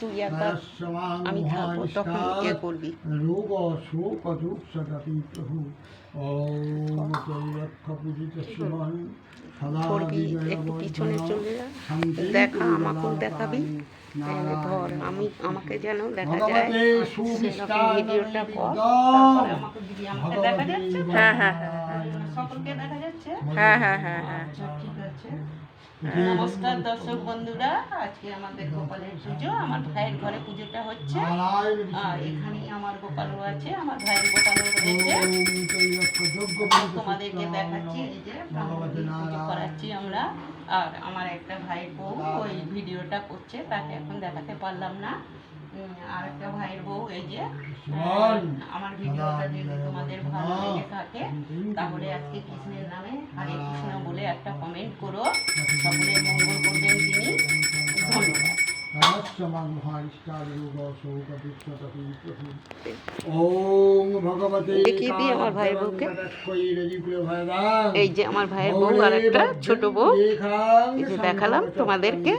তুই একবার আমি থাকব তখন ইয়ে করবি রোগ প্রভু একটু পিছনে চলে যা। দেখা আমাকেও দেখাবি। হ্যাঁ, ধর আমি আমাকে যেন দেখা যায়। সেরকম ভিডিওটা কর তারপরে আমাকে দিবি দেখা যাচ্ছে? হ্যাঁ, হ্যাঁ, হ্যাঁ, যাচ্ছে? হ্যাঁ হ্যাঁ হ্যাঁ হ্যাঁ। আছে নমস্কার দর্শক বন্ধুরা আজকে আমাদের গোপালের পুজো আমার ভাইয়ের ঘরে পুজোটা হচ্ছে। এখানেই আমার গোপালও আছে আমার ভাইয়ের গোপালও রয়েছে। তোমাদেরকে দেখাচ্ছি এই যে পুজো করাচ্ছি আমরা। আর আমার একটা ভাইয়ের বউ ওই ভিডিওটা করছে তাকে এখন দেখাতে পারলাম না। আর একটা ভাইয়ের বউ এই যে আমার ভিডিওটা যদি তোমাদের ভালো লেগে থাকে তাহলে আজকে কৃষ্ণের নামে হরে কৃষ্ণ বলে একটা কমপ্লিট করো। সকলের মঙ্গল করবেন তিনি। ধন্যবাদ। এই যে আমার ভাইয়ের বউ আর একটা ছোট বউ। এই যে দেখালাম তোমাদেরকে।